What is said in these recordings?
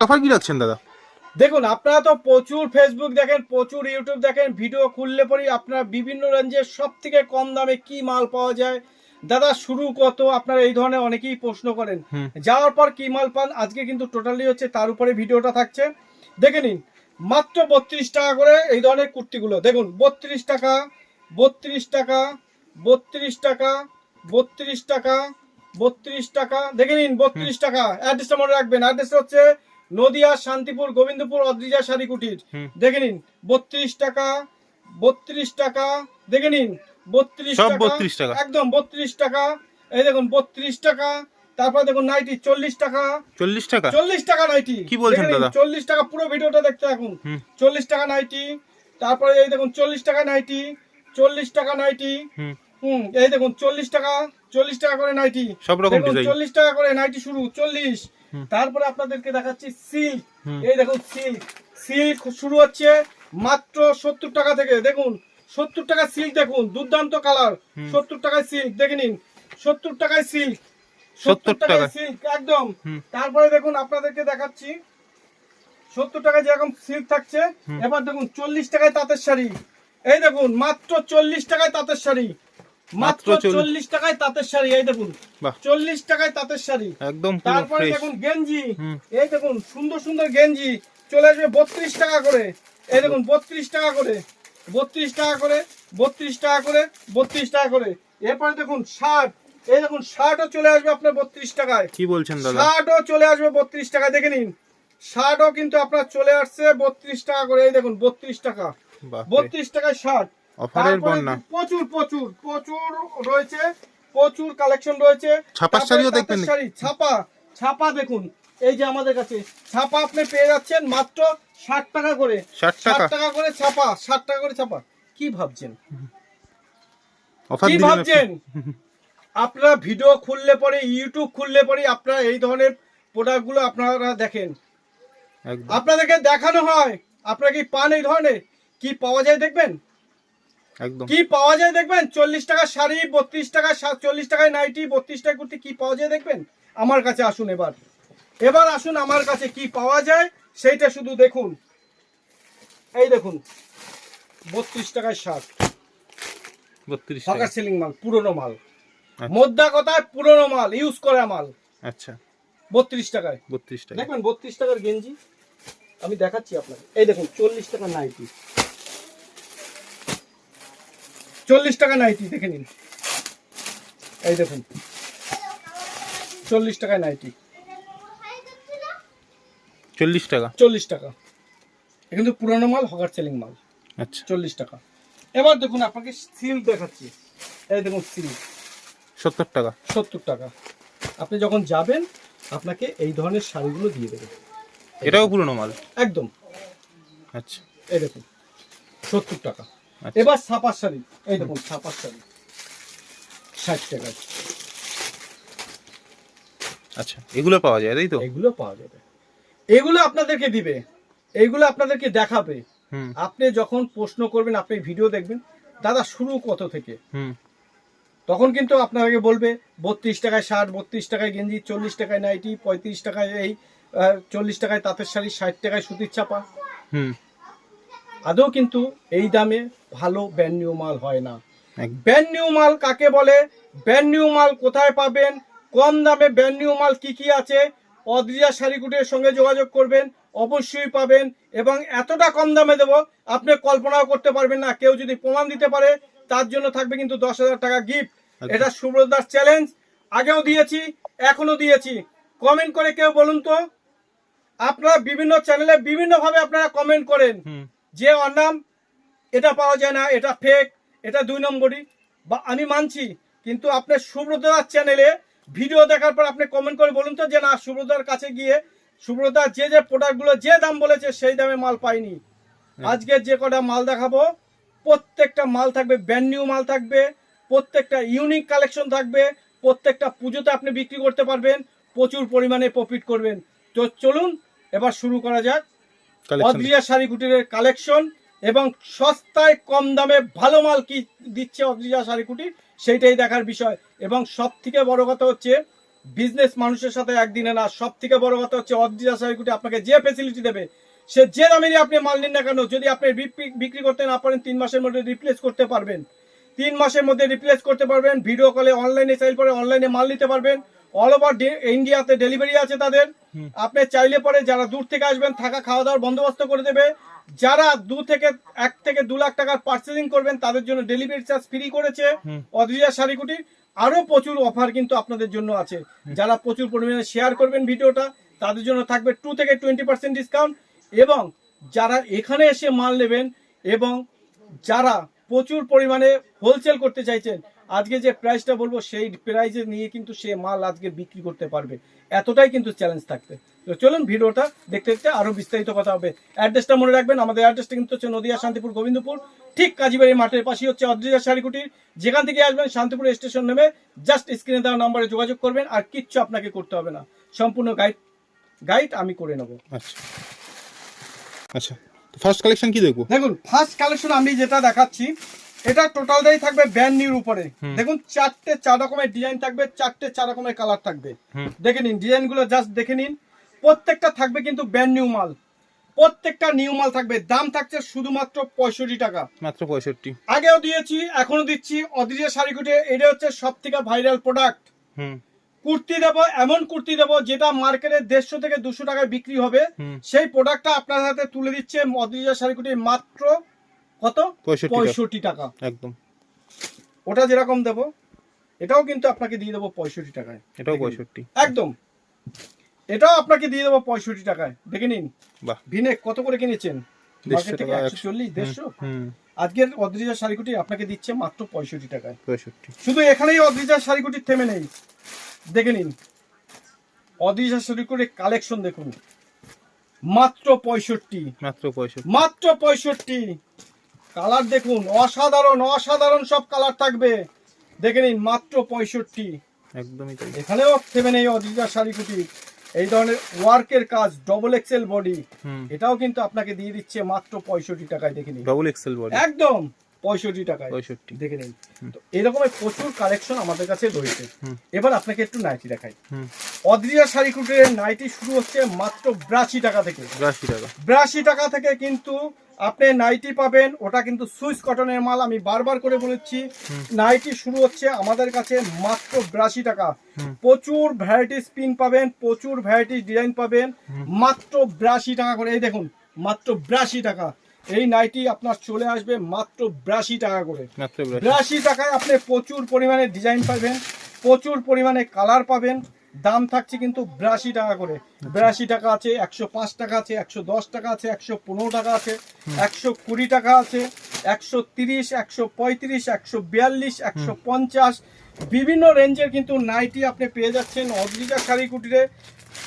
Offer কি রাখছেন দাদা? দেখুন আপনারা তো প্রচুর ফেসবুক দেখেন প্রচুর ইউটিউব দেখেন ভিডিও খুললে পরেই আপনারা বিভিন্ন রেঞ্জের সব থেকে কম দামে কি মাল পাওয়া যায়। দাদা শুরু কত আপনারা এই ধরনের অনেকেই প্রশ্ন করেন। যাওয়ার পর কি মাল পান? আজকে কিন্তু টোটালি হচ্ছে তার উপরে ভিডিওটা থাকছে। দেখে নিন মাত্র বত্রিশ টাকা করে এই ধরনের কুর্তিগুলো। দেখুন বত্রিশ টাকা বত্রিশ টাকা বত্রিশ টাকা বত্রিশ টাকা বত্রিশ টাকা। দেখে নিন বত্রিশ টাকা। অ্যাড্রেসটা মনে রাখবেন। অ্যাড্রেস হচ্ছে নদিয়া শান্তিপুর গোবিন্দপুর অদ্রিজা শাড়ি কুটির দেখে নিন বত্রিশ টাকা বত্রিশ টাকা দেখে নিন বত্রিশ টাকা 32 টাকা। একদম বত্রিশ টাকা। এই দেখুন বত্রিশ টাকা তারপর দেখুন নাইটি চল্লিশ টাকা। চল্লিশ টাকা? চল্লিশ টাকা নাইটি। কি বলছেন দাদা? চল্লিশ টাকা পুরো ভিডিওটা দেখতে এখন চল্লিশ টাকা নাইটি তারপরে এই দেখুন চল্লিশ টাকা নাইটি চল্লিশ টাকা নাইটি। হুম। এই দেখুন চল্লিশ টাকা চল্লিশ টাকা করে নাইটি। সব রকম চল্লিশ টাকা করে নাইটি শুরু চল্লিশ। তারপরে আপনাদেরকে দেখাচ্ছি সিল্ক। এই দেখুন সিল্ক। সিল্ক শুরু হচ্ছে মাত্র সত্তর টাকা থেকে। দেখুন সত্তর টাকা সিল্ক দেখুন দুর্দান্ত কালার। সত্তর টাকায় সিল্ক দেখে নিন। সত্তর টাকায় সিল্ক। 70 টাকা। সিল্ক একদম। তারপরে দেখুন আপনাদেরকে দেখাচ্ছি সত্তর টাকায় যেরকম সিল্ক থাকছে এবার দেখুন চল্লিশ টাকায় তাঁতের শাড়ি। এই দেখুন মাত্র চল্লিশ টাকায় তাঁতের শাড়ি। মাত্র চল্লিশ। টাকায় তাঁতের শাড়ি এই দেখুন। চল্লিশ টাকায় তাঁতের শাড়ি। একদম তারপরে দেখুন গেঞ্জি। এই দেখুন সুন্দর সুন্দর গেঞ্জি। চলে আসবে বত্রিশ টাকা করে। এই দেখুন বত্রিশ টাকা করে। বত্রিশ টাকা করে বত্রিশ টাকা করে বত্রিশ টাকা করে। এরপরে দেখুন শার্ট এই দেখুন শার্টও চলে আসবে আপনার বত্রিশ টাকায়। কি বলছেন শার্টও চলে আসবে বত্রিশ টাকায়। দেখে নিন শার্টও কিন্তু আপনার চলে আসছে বত্রিশ টাকা করে। এই দেখুন বত্রিশ টাকা। বত্রিশ টাকায় শার্ট অফারের বন্যা। প্রচুর প্রচুর প্রচুর রয়েছে প্রচুর কালেকশন রয়েছে। ছাপার শাড়িও দেখবেন? শাড়ি ছাপা ছাপা দেখুন এই যে আমাদের কাছে ছাপা আপনি পেয়ে যাচ্ছেন মাত্র ষাট টাকা করে। 60 টাকা? ষাট টাকা করে ছাপা ষাট টাকা করে ছাপা। কি ভাবছেন? অফার কি ভাবছেন? আপনারা ভিডিও খুললে পরে ইউটিউব খুললে পরে আপনারা এই ধরনের প্রোডাক্টগুলো আপনারা দেখেন। আপনাদেরকে দেখানো হয়। আপনারা কি পান এই ধরনের? কি পাওয়া যায় দেখবেন? একদম। কি পাওয়া যায় দেখবেন? চল্লিশ টাকা শাড়ি বত্রিশ টাকা চল্লিশ টাকায় নাইটি বত্রিশ টাকা কুর্তি কি পাওয়া যায় দেখবেন? আমার কাছে আসুন এবার। এবার আসুন আমার কাছে কি পাওয়া যায় সেইটা শুধু দেখুন। এই দেখুন বত্রিশ টাকায় শার্ট। বত্রিশ টাকা। সিলিং মাল পুরনো মাল। আচ্ছা। মোদ্দা কথায় পুরনো মাল ইউজ করা মাল। আচ্ছা। বত্রিশ টাকায়। বত্রিশ টাকা। দেখবেন বত্রিশ টাকার গেঞ্জি। আমি দেখাচ্ছি আপনাকে। এই দেখুন চল্লিশ টাকা নাইটি। চল্লিশ টাকা নাইটি দেখে নিন। এই দেখুন চল্লিশ টাকায় নাইটি। চল্লিশ টাকা? চল্লিশ টাকা। এ কিন্তু পুরোনো মাল হকার সেলিং মাল। আচ্ছা। চল্লিশ টাকা। এবার দেখুন আপনাকে সিল্ক দেখাচ্ছি। এই দেখুন সিল্ক। সত্তর টাকা। সত্তর টাকা। আপনি যখন যাবেন আপনাকে এই ধরনের শাড়িগুলো দিয়ে দেবে। এটাও পুরনো মাল? একদম। আচ্ছা। এই দেখুন সত্তর টাকা। এবার ছাপার শাড়ি। এই দেখুন ছাপার শাড়ি। ষাট টাকা। আচ্ছা এগুলো পাওয়া যায় তাই তো? এগুলো পাওয়া যাবে। এগুলো আপনাদেরকে দিবে। এগুলো আপনাদেরকে দেখাবে। আপনি যখন প্রশ্ন করবেন আপনি ভিডিও দেখবেন দাদা শুরু কত থেকে? হুম। তখন কিন্তু আপনাকে বলবে বত্রিশ টাকায় শার্ট বত্রিশ টাকায় গেঞ্জি চল্লিশ টাকায় নাইটি পঁয়ত্রিশ টাকায় এই চল্লিশ টাকায় তাঁতের শাড়ি ষাট টাকায় সুতির চাপা হুম। আদৌ কিন্তু এই দামে ভালো ব্যান্ড নিউ মাল হয় না। একদম। ব্যান্ড নিউ মাল কাকে বলে? ব্যান্ড নিউ মাল কোথায় পাবেন? কম দামে ব্যান্ড নিউ মাল কি কি আছে? অদ্রিজা শাড়িকুটির সঙ্গে যোগাযোগ করবেন অবশ্যই পাবেন এবং এতটা কম দামে দেবো আপনি কল্পনাও করতে পারবেন না কেউ যদি প্রমাণ দিতে পারে তার জন্য থাকবে কিন্তু দশ হাজার টাকা গিফট আচ্ছা। এটা সুব্রতার চ্যালেঞ্জ আগেও দিয়েছি এখনও দিয়েছি। কমেন্ট করে কেউ বলুন তো। আপনারা বিভিন্ন চ্যানেলে বিভিন্নভাবে আপনারা কমেন্ট করেন। হুম। যে অনাম এটা পাওয়া যায় না এটা ফেক এটা দুই নম্বরই। বা আমি মানছি কিন্তু আপনার সুব্রতার চ্যানেলে ভিডিও দেখার পর আপনি কমেন্ট করে বলুন তো যে না সুব্রতার কাছে গিয়ে সুব্রতা যে যে প্রোডাক্টগুলো যে দাম বলেছে সেই দামে মাল পাইনি। আজকে যে কটা মাল দেখাবো প্রত্যেকটা মাল থাকবে ব্র্যান্ড নিউ মাল থাকবে প্রত্যেকটা ইউনিক কালেকশন থাকবে প্রত্যেকটা পুজোতে আপনি বিক্রি করতে পারবেন প্রচুর পরিমাণে প্রফিট করবেন। তো চলুন এবার শুরু করা যাক। অদ্রিজা শাড়ি কুটিরের কালেকশন এবং সস্তায় কম দামে ভালো মাল কি দিচ্ছে অদ্রিজা শাড়ি কুটির সেইটাই দেখার বিষয়। এবং সব থেকে বড় কথা হচ্ছে বিজনেস মানুষের সাথে একদিনে না সব থেকে বড় কথা হচ্ছে অদ্রিজা সার্কিটে আপনাকে যে ফেসিলিটি দেবে, সে যে দামেরই আপনি মাল নিন না কেন, যদি আপনি বিক্রি- বিক্রি করতে না পারেন, তিন মাসের মধ্যে রিপ্লেস করতে পারবেন। তিন মাসের মধ্যে রিপ্লেস করতে পারবেন ভিডিও কলে অনলাইনে সেল করে অনলাইনে মাল নিতে পারবেন। অল ওভার ইন্ডিয়াতে ডেলিভারি আছে তাদের। আপনি চাইলে পরে যারা দূর থেকে আসবেন থাকা খাওয়া দাওয়ার বন্দোবস্ত করে দেবে। যারা দু থেকে এক থেকে দু লাখ টাকার পার্সেলিং করবেন তাদের জন্য ডেলিভারি চার্জ ফ্রি করেছে। অদ্রিজা শাড়িকুটি আরও প্রচুর অফার কিন্তু আপনাদের জন্য আছে। যারা প্রচুর পরিমাণে শেয়ার করবেন ভিডিওটা তাদের জন্য থাকবে টু থেকে টোয়েন্টি পার্সেন্ট ডিসকাউন্ট এবং যারা এখানে এসে মাল নেবেন এবং যারা প্রচুর পরিমাণে হোলসেল করতে চাইছেন আজকে যে প্রাইসটা বলব সেই প্রাইসে নিয়ে কিন্তু সে মাল আজকে বিক্রি করতে পারবে। এতটাই কিন্তু চ্যালেঞ্জ থাকবে। তো চলুন ভিডিওটা দেখতে দেখতে আরও বিস্তারিত কথা হবে। অ্যাড্রেসটা মনে রাখবেন আমাদের অ্যাড্রেসটা কিন্তু হচ্ছে নদিয়া শান্তিপুর গোবিন্দপুর। ঠিক কাজীবাড়ি মাঠের পাশেই হচ্ছে অদ্রিজা শাড়িকুটির। যেখান থেকে আসবেন শান্তিপুর স্টেশন নেমে জাস্ট স্ক্রিনে দেওয়া নাম্বারে যোগাযোগ করবেন আর কিচ্ছু আপনাকে করতে হবে না। সম্পূর্ণ গাইড গাইড আমি করে নেব। আচ্ছা। আচ্ছা ফার্স্ট কালেকশন কি দেখব? দেখুন ফার্স্ট কালেকশন আমি যেটা দেখাচ্ছি এটা টোটালটাই থাকবে ব্যান্ড নিউর উপরে। দেখুন চারটে চার রকমের ডিজাইন থাকবে চারটে চার রকমের কালার থাকবে। দেখে নিন ডিজাইনগুলো জাস্ট দেখে নিন। প্রত্যেকটা থাকবে কিন্তু ব্যান্ড নিউ মাল। প্রত্যেকটা নিউ মাল থাকবে। দাম থাকছে শুধুমাত্র পঁয়ষট্টি টাকা। মাত্র পঁয়ষট্টি। আগেও দিয়েছি এখনও দিচ্ছি। অদ্রিজা শাড়ি কুটে এটা হচ্ছে সব থেকে ভাইরাল প্রোডাক্ট হুম। কুর্তি দেবো এমন কুর্তি দেবো যেটা মার্কেটে দেড়শো থেকে দুশো টাকায় বিক্রি হবে। সেই প্রোডাক্টটা আপনার হাতে তুলে দিচ্ছে অদ্রিজা শাড়িকুটি মাত্র কত? পঁয়ষট্টি টাকা। একদম। ওটা যেরকম দেবো এটাও কিন্তু আপনাকে দিয়ে দেবো পঁয়ষট্টি টাকায়। এটাও পঁয়ষট্টি। একদম। এটাও আপনাকে দিয়ে দেবো পঁয়ষট্টি টাকায়। দেখে নিন। কত করে কিনেছেন? আজকের আপনাকে দিচ্ছে মাত্র পঁয়ষট্টি টাকায়। পঁয়ষট্টি। শুধু এখানেই থেমে নেই। দেখে নিন। কালেকশন দেখুন। মাত্র পঁয়ষট্টি। মাত্র পঁয়ষট্টি। মাত্র পঁয়ষট্টি। কালার দেখুন অসাধারণ অসাধারণ সব কালার থাকবে। দেখে নিন মাত্র পঁয়ষট্টি। একদমই তাই। এখানেও থেমে নেই অদ্রিজা শাড়িকুটি। এই ধরনের ওয়ার্কের কাজ ডবল এক্সেল বডি এটাও কিন্তু আপনাকে দিয়ে দিচ্ছে মাত্র পঁয়ষট্টি টাকায় দেখে নিন। ডবল এক্সেল বডি একদম পঁয়ষট্টি টাকায়। পঁয়ষট্টি। দেখে নিন। তো এরকমের প্রচুর কালেকশন আমাদের কাছে রয়েছে। এবার আপনাকে একটু নাইটি দেখাই। অদ্রিয়া অদ্রিজা শাড়িকুটির নাইটি শুরু হচ্ছে মাত্র বিরাশি টাকা থেকে। বিরাশি টাকা। বিরাশি টাকা থেকে কিন্তু আপনি নাইটি পাবেন ওটা কিন্তু সুইস কটনের মাল আমি বারবার করে বলেছি। নাইটি শুরু হচ্ছে আমাদের কাছে মাত্র বিরাশি টাকা। প্রচুর ভ্যারাইটি স্পিন পাবেন প্রচুর ভ্যারাইটি ডিজাইন পাবেন মাত্র বিরাশি টাকা করে। এই দেখুন মাত্র বিরাশি টাকা। এই নাইটি আপনার চলে আসবে মাত্র বিরাশি টাকা করে। বিরাশি টাকায় আপনি প্রচুর পরিমাণে ডিজাইন পাবেন প্রচুর পরিমাণে কালার পাবেন। দাম থাকছে কিন্তু বিরাশি টাকা করে। বিরাশি টাকা আছে একশো পাঁচ টাকা আছে একশো দশ টাকা আছে একশো পনেরো টাকা আছে একশো কুড়ি টাকা আছে একশো তিরিশ একশো পঁয়ত্রিশ একশো বিয়াল্লিশ একশো পঞ্চাশ। বিভিন্ন রেঞ্জের কিন্তু নাইটি আপনি পেয়ে যাচ্ছেন অদ্রিজা শাড়ি কুটিরে।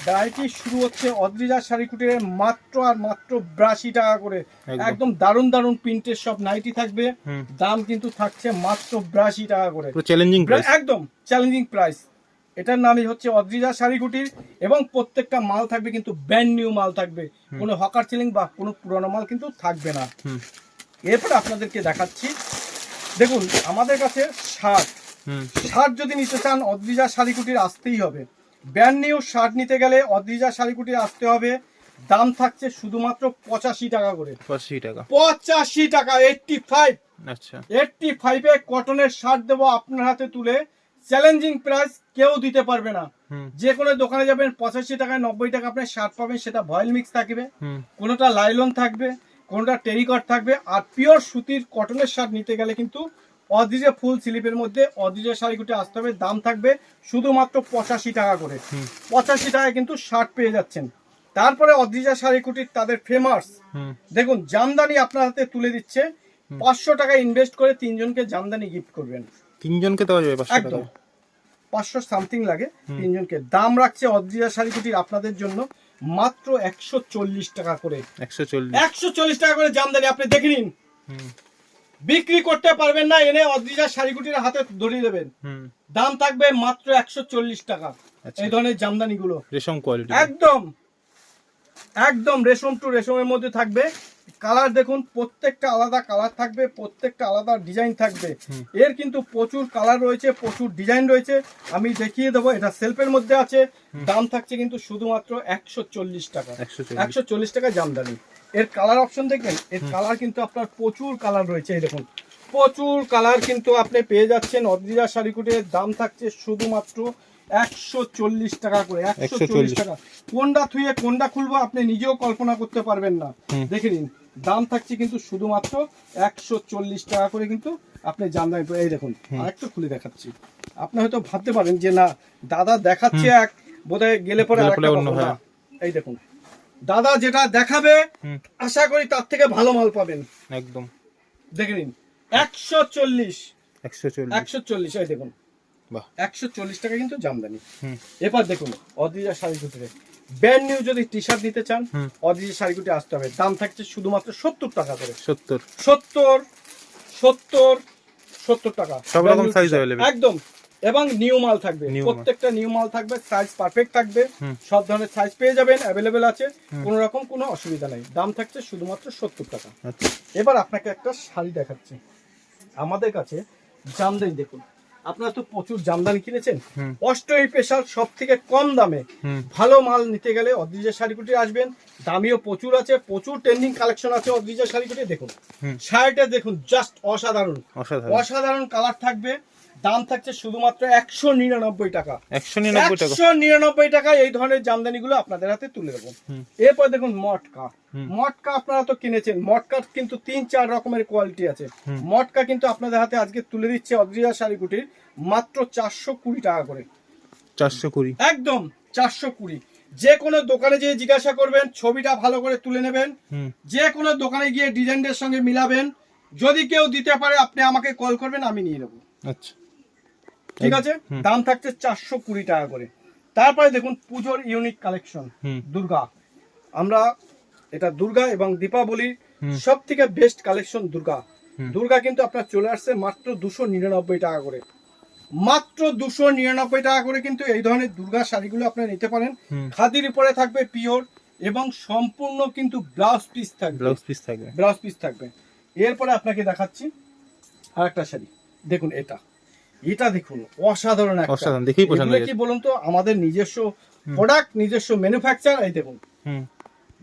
নাইটি শুরু হচ্ছে অদ্রিজা শাড়ি কুটিরে মাত্র আর মাত্র বিরাশি টাকা করে। একদম। একদম দারুণ দারুণ প্রিন্টের সব নাইটি থাকবে। দাম কিন্তু থাকছে মাত্র বিরাশি টাকা করে। চ্যালেঞ্জিং একদম চ্যালেঞ্জিং প্রাইস এটার নামই হচ্ছে অদ্রিজা শাড়িগুটির এবং প্রত্যেকটা মাল থাকবে কিন্তু ব্র্যান্ড নিউ মাল থাকবে। কোনো হকার সিলিং বা কোনো পুরনো মাল কিন্তু থাকবে না। এরপর আপনাদেরকে দেখাচ্ছি। দেখুন আমাদের কাছে শার্ট। শার্ট যদি নিতে চান অদ্রিজা শাড়িকুটির আসতেই হবে। ব্র্যান্ড নিউ শার্ট নিতে গেলে অদ্রিজা শাড়িকুটির আসতে হবে। দাম থাকছে শুধুমাত্র পঁচাশি টাকা করে। পঁচাশি টাকা। পঁচাশি টাকা এইটটি ফাইভ আচ্ছা এইটটি ফাইভে কটনের শার্ট দেবো আপনার হাতে তুলে। চ্যালেঞ্জিং প্রাইস কেউ দিতে পারবে না। যে কোনো দোকানে যাবেন পঁচাশি টাকায় নব্বই টাকা আপনি শার্ট পাবেন সেটা ভয়েল মিক্স থাকবে। কোনোটা লাইলন থাকবে কোনোটা টেরিকট থাকবে আর পিওর সুতির কটনের শার্ট নিতে গেলে কিন্তু অদিজে ফুল স্লিপের মধ্যে অদিজে শাড়িগুটি আসতে হবে দাম থাকবে শুধুমাত্র পঁচাশি টাকা করে। পঁচাশি টাকায় কিন্তু শার্ট পেয়ে যাচ্ছেন। তারপরে অদ্রিজা শাড়িকুটির তাদের ফেমাস দেখুন জামদানি আপনার হাতে তুলে দিচ্ছে। পাঁচশো টাকা ইনভেস্ট করে তিনজনকে জামদানি গিফট করবেন। তিনজনকে দেওয়া যাবে পাঁচশো একদম। টাকা পাঁচশো সামথিং লাগে। তিনজনকে। দাম রাখছে অদ্রিজা শাড়িকুটির আপনাদের জন্য মাত্র একশো চল্লিশ টাকা করে। একশো চল্লিশ। একশো চল্লিশ টাকা করে জামদানি আপনি দেখে নিন। বিক্রি করতে পারবেন না এনে অদ্রিজা শাড়িকুটির হাতে ধরিয়ে দেবেন। দাম থাকবে মাত্র একশো চল্লিশ টাকা। আচ্ছা। এই ধরনের জামদানি গুলো রেশম কোয়ালিটি একদম। একদম রেশম টু রেশমের মধ্যে থাকবে। কালার দেখুন প্রত্যেকটা আলাদা কালার থাকবে প্রত্যেকটা আলাদা ডিজাইন থাকবে। এর কিন্তু প্রচুর কালার রয়েছে প্রচুর ডিজাইন রয়েছে। আমি দেখিয়ে দেবো এটা সেলফের মধ্যে আছে। দাম থাকছে কিন্তু শুধুমাত্র একশো চল্লিশ টাকা। একশো চল্লিশ। একশো চল্লিশ টাকা জামদানি। এর কালার অপশন দেখবেন এর কালার কিন্তু আপনার প্রচুর কালার রয়েছে এই দেখুন। প্রচুর কালার কিন্তু আপনি পেয়ে যাচ্ছেন। অদ্রিজা শাড়িকুটের দাম থাকছে শুধুমাত্র একশো চল্লিশ টাকা করে একশো চল্লিশ 140 টাকা। কোনটা থুয়ে কোনটা খুলবো আপনি নিজেও কল্পনা করতে পারবেন না। দেখে নিন দাম থাকছে কিন্তু শুধুমাত্র একশো চল্লিশ টাকা করে কিন্তু আপনি জামদানি এই দেখুন আরেকটু খুলে দেখাচ্ছি। আপনি হয়তো ভাবতে পারেন যে না দাদা দেখাচ্ছে এক বোধহয় গেলে পরে। এই দেখুন দাদা যেটা দেখাবে আশা করি তার থেকে ভালো মাল পাবেন। একদম। দেখে নিন একশো চল্লিশ। একশো চল্লিশ। একশো চল্লিশ এই দেখুন। একশো চল্লিশ টাকা কিন্তু জামদানি। এবার দেখুন শাড়িকুটিতে ব্র্যান্ড নিউ যদি টি শার্ট নিতে চান। অদ্রিজা শাড়িকুটি আসতে হবে। দাম থাকছে শুধুমাত্র সত্তর টাকা করে। সত্তর। সত্তর সত্তর সত্তর টাকা। সব রকম Brand new size t-shirt। available। একদম। এবং নিউ মাল থাকবে। প্রত্যেকটা নিউ মাল থাকবে। সাইজ পারফেক্ট থাকবে। সব ধরনের সাইজ পেয়ে যাবেন। অ্যাভেলেবেল আছে। কোনো রকম কোনো অসুবিধা নেই। দাম থাকছে শুধুমাত্র সত্তর টাকা। আচ্ছা। এবার আপনাকে একটা শাড়ি দেখাচ্ছি। আমাদের কাছে জামদানি দেখুন। আপনারা তো প্রচুর জামদানি কিনেছেন। অষ্ট স্পেশাল সব থেকে কম দামে। ভালো মাল নিতে গেলে অদ্রিজা শাড়িকুটি আসবেন। দামিও প্রচুর আছে প্রচুর ট্রেন্ডিং কালেকশন আছে অদ্রিজা শাড়িকুটি দেখুন। শাড়িটা দেখুন জাস্ট অসাধারণ। অসাধারণ। কালার থাকবে। দাম থাকছে শুধুমাত্র একশো নিরানব্বই টাকা। একশো নিরানব্বই টাকা। একশো নিরানব্বই টাকা এই ধরনের জামদানিগুলো আপনাদের হাতে তুলে দেবো। এরপর দেখুন মটকা। মটকা আপনারা তো কিনেছেন। মটকার কিন্তু তিন চার রকমের কোয়ালিটি আছে। মটকা কিন্তু আপনাদের হাতে আজকে তুলে দিচ্ছে অদ্রিজা শাড়িকুটির মাত্র চারশো কুড়ি টাকা করে। চারশো কুড়ি। একদম চারশো কুড়ি। যে কোনো দোকানে যেয়ে জিজ্ঞাসা করবেন ছবিটা ভালো করে তুলে নেবেন। যে কোনো দোকানে গিয়ে ডিজাইনের সঙ্গে মিলাবেন। যদি কেউ দিতে পারে আপনি আমাকে কল করবেন আমি নিয়ে নেব। আচ্ছা। ঠিক আছে? দাম থাকছে চারশো কুড়ি টাকা করে। তারপরে দেখুন পুজোর ইউনিক কালেকশন দুর্গা। আমরা এটা দুর্গা এবং দীপাবলির সব থেকে বেস্ট কালেকশন দুর্গা। দুর্গা কিন্তু আপনার চলে আসছে মাত্র দুশো নিরানব্বই টাকা করে। মাত্র দুশো নিরানব্বই টাকা করে কিন্তু এই ধরনের দুর্গা শাড়িগুলো আপনারা নিতে পারেন। খাদির উপরে থাকবে পিওর এবং সম্পূর্ণ কিন্তু ব্লাউজ পিস থাকবে। ব্লাউজ পিস থাকবে। ব্লাউজ পিস থাকবে। এরপরে আপনাকে দেখাচ্ছি আর একটা শাড়ি। দেখুন এটা। এটা দেখুন অসাধারণ একটা। অসাধারণ, দেখেই পছন্দ হয়েছে কি বলুন তো আমাদের নিজস্ব প্রোডাক্ট নিজস্ব ম্যানুফ্যাকচার এই দেখুন।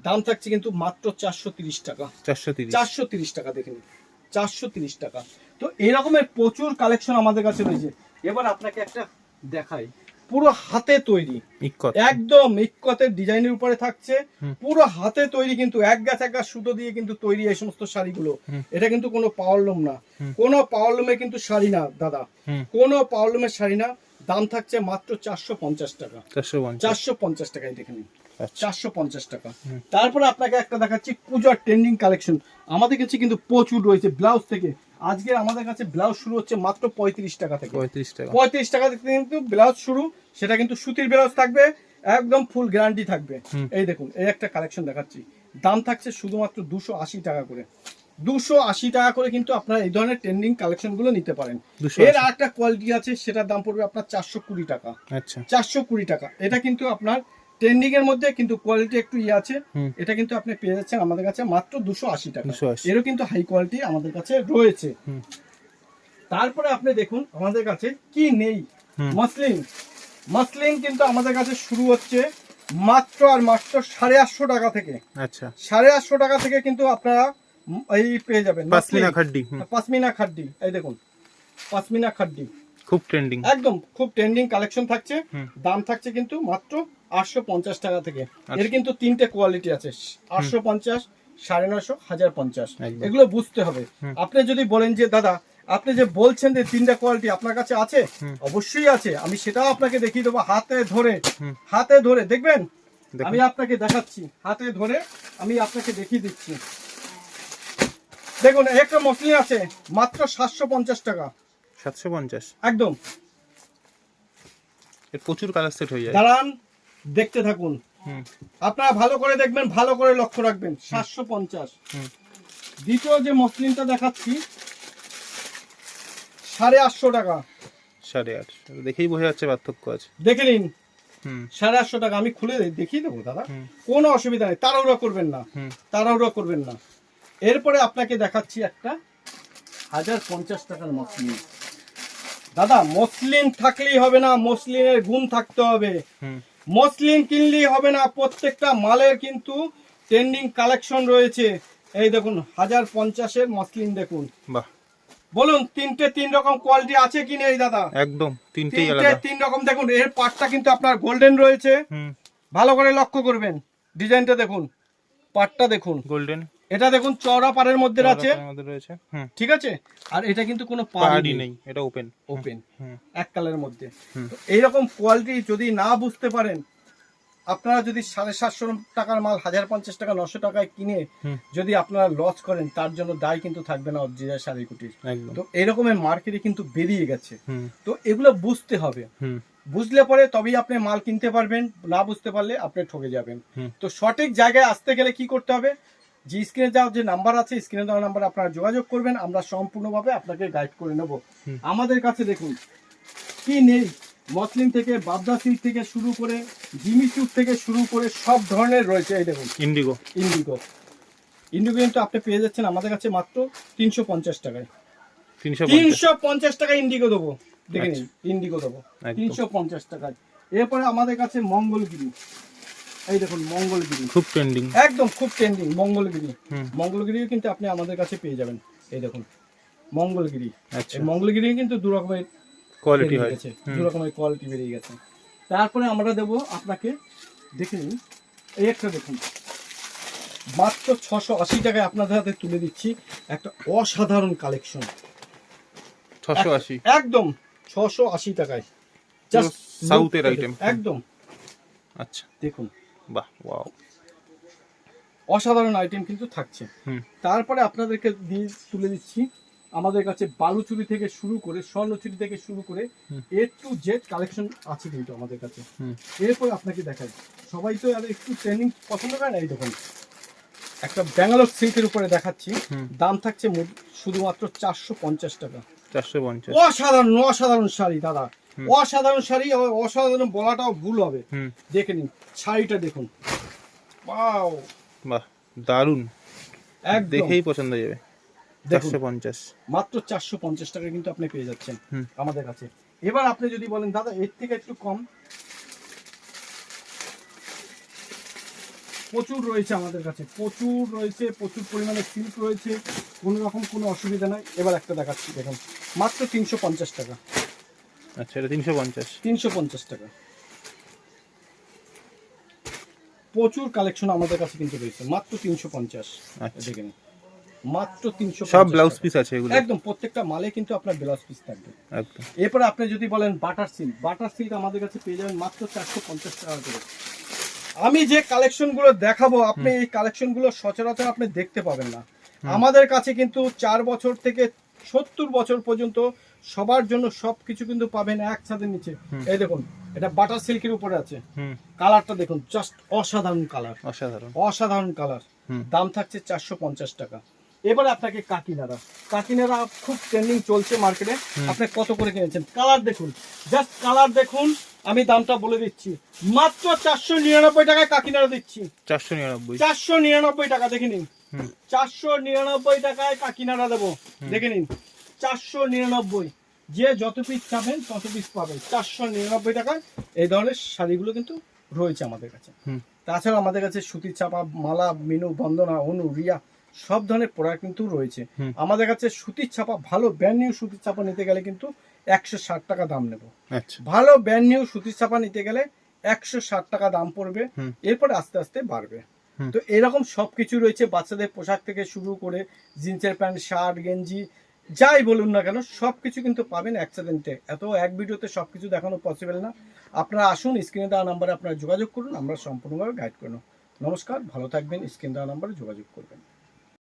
দাম থাকছে কিন্তু মাত্র চারশো তিরিশ টাকা। চারশো তিরিশ। চারশো তিরিশ টাকা দেখে নিন। চারশো তিরিশ টাকা। তো এরকমের প্রচুর কালেকশন আমাদের কাছে রয়েছে। এবার আপনাকে একটা দেখাই। পুরো হাতে তৈরি। একদম ইক্কতের ডিজাইনের উপরে থাকছে। পুরো হাতে তৈরি কিন্তু এক গাছ এক গাছ সুতো দিয়ে কিন্তু তৈরি এই সমস্ত শাড়িগুলো। এটা কিন্তু কোনো পাওয়ারলুম না। কোনো পাওয়ারলুমের কিন্তু শাড়ি না দাদা। কোনো পাওয়ারলুমের শাড়ি না। দাম থাকছে মাত্র চারশো পঞ্চাশ টাকা। চারশো পঞ্চাশ। টাকায় দেখে নিন। আচ্ছা। চারশো পঞ্চাশ টাকা। তারপরে আপনাকে একটা দেখাচ্ছি পূজার ট্রেন্ডিং কালেকশন। আমাদের কাছে কিন্তু প্রচুর রয়েছে ব্লাউজ থেকে। আজকে আমাদের কাছে ব্লাউজ শুরু হচ্ছে মাত্র পঁয়ত্রিশ টাকা থেকে। পঁয়ত্রিশ টাকা। পঁয়ত্রিশ টাকা থেকে কিন্তু ব্লাউজ শুরু সেটা কিন্তু সুতির ব্লাউজ থাকবে একদম ফুল গ্যারান্টি থাকবে। এই দেখুন এই একটা কালেকশন দেখাচ্ছি। দাম থাকছে শুধুমাত্র দুশো আশি টাকা করে। দুশো আশি টাকা করে কিন্তু আপনারা এই ধরনের ট্রেন্ডিং কালেকশনগুলো নিতে পারেন। এর একটা কোয়ালিটি আছে সেটার দাম পড়বে আপনার চারশো কুড়ি টাকা। আচ্ছা। চারশো কুড়ি টাকা। এটা কিন্তু আপনার ট্রেন্ডিং এর মধ্যে কিন্তু কোয়ালিটি একটু ইয়ে আছে। এটা কিন্তু আপনি পেয়ে যাচ্ছেন আমাদের কাছে মাত্র দুশো আশি টাকা। এরও কিন্তু হাই কোয়ালিটি আমাদের কাছে রয়েছে। তারপরে আপনি দেখুন আমাদের কাছে কি নেই? মাসলিন মাসলিন কিন্তু আমাদের কাছে শুরু হচ্ছে মাত্র আর মাত্র সাড়ে আটশো টাকা থেকে। আচ্ছা। সাড়ে আটশো টাকা থেকে কিন্তু আপনারা এই পেয়ে যাবেন। পাসমিনা। খাড্ডি পাসমিনা খাড্ডি। এই দেখুন পাসমিনা খাড্ডি। খুব ট্রেন্ডিং একদম খুব ট্রেন্ডিং কালেকশন থাকছে। দাম থাকছে কিন্তু মাত্র আটশো পঞ্চাশ টাকা থেকে। এর কিন্তু তিনটে কোয়ালিটি আছে। আটশো পঞ্চাশ সাড়ে নশো হাজার পঞ্চাশ। এগুলো বুঝতে হবে। আপনি যদি বলেন যে দাদা আপনি যে বলছেন যে তিনটা কোয়ালিটি আপনার কাছে আছে অবশ্যই আছে। আমি সেটাও আপনাকে দেখিয়ে দেবো হাতে ধরে। হাতে ধরে দেখবেন? আমি আপনাকে দেখাচ্ছি। হাতে ধরে আমি আপনাকে দেখিয়ে দিচ্ছি। দেখুন একটা মসলিন আছে মাত্র সাতশো পঞ্চাশ টাকা। সাতশো পঞ্চাশ? একদম। প্রচুর কালার সেট হয়ে যায়। দাঁড়ান দেখতে থাকুন। আপনারা ভালো করে দেখবেন ভালো করে লক্ষ্য রাখবেন। সাতশো পঞ্চাশ। দ্বিতীয় যে মসলিনটা দেখাচ্ছি সাড়ে আটশো টাকা। সাড়ে আট দেখেই বোঝা যাচ্ছে পার্থক্য আছে। দেখে নিন। সাড়ে আটশো টাকা। আমি খুলে দেখিয়ে দেবো দাদা। কোনো অসুবিধা নেই। তাড়াহুড়া করবেন না। তাড়াহুড়া করবেন না। এরপরে আপনাকে দেখাচ্ছি একটা হাজার পঞ্চাশ টাকার মসলিন। দাদা মসলিন থাকলেই হবে না। মসলিনের গুণ থাকতে হবে। মসলিন কিনলেই হবে না প্রত্যেকটা মালের কিন্তু ট্রেন্ডিং কালেকশন রয়েছে। এই দেখুন হাজার পঞ্চাশের মসলিন দেখুন। বাহ। বলুন তিনটে তিন রকম কোয়ালিটি আছে কি নেই দাদা? একদম তিনটে তিন রকম দেখুন এর পাটটা কিন্তু আপনার গোল্ডেন রয়েছে। ভালো করে লক্ষ্য করবেন ডিজাইনটা দেখুন পাটটা দেখুন। গোল্ডেন এটা দেখুন চওড়া পাড়ের মধ্যে আছে। রয়েছে ঠিক আছে? আর এটা কিন্তু কোনো পাড়ি নেই। এটা ওপেন ওপেন এক কালারের মধ্যে। এইরকম কোয়ালিটি যদি না বুঝতে পারেন আপনারা যদি সাড়ে সাতশো টাকার মাল হাজার পঞ্চাশ টাকা নশো টাকায় কিনে যদি আপনারা লস করেন তার জন্য দায় কিন্তু থাকবে না অরিজিনাল শাড়ি কুটির তো এরকমের মার্কেটে কিন্তু বেরিয়ে গেছে। তো এগুলো বুঝতে হবে। বুঝলে পরে তবেই আপনি মাল কিনতে পারবেন না বুঝতে পারলে আপনি ঠকে যাবেন। তো সঠিক জায়গায় আসতে গেলে কি করতে হবে? যে স্ক্রিনে দেওয়া যে নাম্বার আছে স্ক্রিনে দেওয়া নাম্বার আপনারা যোগাযোগ করবেন আমরা সম্পূর্ণভাবে আপনাকে গাইড করে নেব। আমাদের কাছে দেখুন কি নেই? মসলিন থেকে বাবদা সিল্ক থেকে শুরু করে জিমি চুপ থেকে শুরু করে সব ধরনের রয়েছে এই দেখুন। ইন্ডিগো ইন্ডিগো ইন্ডিগো কিন্তু আপনি পেয়ে যাচ্ছেন আমাদের কাছে মাত্র তিনশো পঞ্চাশ টাকায়। তিনশো পঞ্চাশ। তিনশো পঞ্চাশ টাকা ইন্ডিগো দেবো। দেখে। নিন ইন্ডিগো দেবো। তিনশো পঞ্চাশ টাকায়। এরপরে আমাদের কাছে মঙ্গলগিরি। এই দেখুন মঙ্গলগিরি খুব ট্রেন্ডিং একদম খুব ট্রেন্ডিং মঙ্গলগিরি মঙ্গলগিরিও কিন্তু আপনি আমাদের কাছে পেয়ে যাবেন। এই দেখুন মঙ্গলগিরি আচ্ছা। এই মঙ্গলগিরি কিন্তু দু রকমের কোয়ালিটি হয়। হুম। দু রকমের কোয়ালিটি বেরিয়ে গেছে। তারপরে আমরা দেবো আপনাকে দেখে নিন এই একটা দেখুন। মাত্র ছশো আশি টাকায় আপনাদের হাতে তুলে দিচ্ছি একটা অসাধারণ কালেকশন ছশো আশি। একদম ছশো আশি টাকায়। সাউথের it. একদম। আচ্ছা। দেখুন বাহ ওয়াও অসাধারণ আইটেম কিন্তু থাকছে। তারপরে আপনাদেরকে দিয়ে তুলে দিচ্ছি। আমাদের কাছে বালুচুরি থেকে শুরু করে স্বর্ণচুরি থেকে শুরু করে। এ টু জেড কালেকশন আছে কিন্তু আমাদের কাছে। এরপর আপনাকে দেখাই। সবাই তো আর একটু ট্রেনিং পছন্দ করে না এই দেখুন একটা ব্যাঙ্গালোর সিল্কের উপরে দেখাচ্ছি। দাম থাকছে শুধুমাত্র চারশো পঞ্চাশ টাকা। চারশো পঞ্চাশ। অসাধারণ অসাধারণ শাড়ি দাদা। অসাধারণ শাড়ি আবার অসাধারণ বলাটাও ভুল হবে। দেখে নিন শাড়িটা দেখুন। ওয়াও বাহ দারুণ। একদম। দেখেই পছন্দ হয়ে যাবে। দেখুন চারশো পঞ্চাশ। মাত্র চারশো পঞ্চাশ টাকা কিন্তু আপনি পেয়ে যাচ্ছেন আমাদের কাছে। এবার আপনি যদি বলেন দাদা এর থেকে একটু কম? প্রচুর রয়েছে আমাদের কাছে প্রচুর রয়েছে প্রচুর পরিমাণে সিল্ক রয়েছে কোনো রকম কোনো অসুবিধা নাই। এবার একটা দেখাচ্ছি দেখুন মাত্র তিনশো পঞ্চাশ টাকা। আচ্ছা এটা তিনশো পঞ্চাশ। তিনশো পঞ্চাশ টাকা। প্রচুর কালেকশন আমাদের কাছে কিন্তু রয়েছে মাত্র তিনশো পঞ্চাশ। আচ্ছা। দেখে নিন। মাত্র তিনশো সব ব্লাউজ পিস আছে এগুলো? একদম প্রত্যেকটা মালে কিন্তু আপনার ব্লাউজ পিস থাকবে। একদম। এরপরে আপনি যদি বলেন বাটার সিল্ক বাটার সিল্ক আমাদের কাছে পেয়ে যাবেন মাত্র চারশো পঞ্চাশ টাকা করে। আমি যে কালেকশনগুলো দেখাবো আপনি এই কালেকশনগুলো সচরাচর আপনি দেখতে পাবেন না। আমাদের কাছে কিন্তু চার বছর থেকে সত্তর বছর পর্যন্ত সবার জন্য সবকিছু কিন্তু পাবেন এক ছাদের নিচে এই দেখুন এটা বাটার সিল্কের উপরে আছে। কালারটা দেখুন জাস্ট অসাধারণ কালার। অসাধারণ। অসাধারণ কালার। দাম থাকছে চারশো পঞ্চাশ টাকা। এবারে আপনাকে কাকিনারা কাকিনারা খুব ট্রেন্ডিং চলছে মার্কেটে আপনি কত করে কিনেছেন? কালার দেখুন। জাস্ট কালার দেখুন আমি দামটা বলে দিচ্ছি। মাত্র চারশো নিরানব্বই টাকায় কাকিনারা দিচ্ছি। চারশো নিরানব্বই। চারশো নিরানব্বই টাকা দেখে নিন। চারশো নিরানব্বই টাকায় কাকিনাড়া দেবো। দেখে নিন চারশো নিরানব্বই। যে যত পিস চাবেন তত পিস পাবেন। চারশো নিরানব্বই টাকায় এই ধরনের শাড়িগুলো কিন্তু রয়েছে আমাদের কাছে। তাছাড়া আমাদের কাছে সুতির চাপা মালা মিনু বন্দনা অনু রিয়া সব ধরনের প্রোডাক্ট কিন্তু রয়েছে। আমাদের কাছে সুতির ছাপা ভালো ব্র্যান্ড নিউ সুতির ছাপা নিতে গেলে কিন্তু একশো ষাট টাকা দাম নেব। আচ্ছা। ভালো ব্র্যান্ড নিউ সুতির ছাপা নিতে গেলে একশো ষাট টাকা দাম পড়বে। এরপরে আস্তে আস্তে বাড়বে। তো এরকম সবকিছু রয়েছে বাচ্চাদের পোশাক থেকে শুরু করে জিন্সের প্যান্ট, শার্ট, গেঞ্জি, যাই বলুন না কেন সব কিছু কিন্তু পাবেন নিতে এত এক ভিডিওতে সব কিছু দেখানো পসিবল না। আপনারা আসুন স্ক্রিনে দেওয়া নাম্বারে আপনারা যোগাযোগ করুন, আমরা সম্পূর্ণভাবে গাইড করে নেব। নমস্কার, ভালো থাকবেন স্ক্রিন দেওয়া নাম্বারে যোগাযোগ করবেন।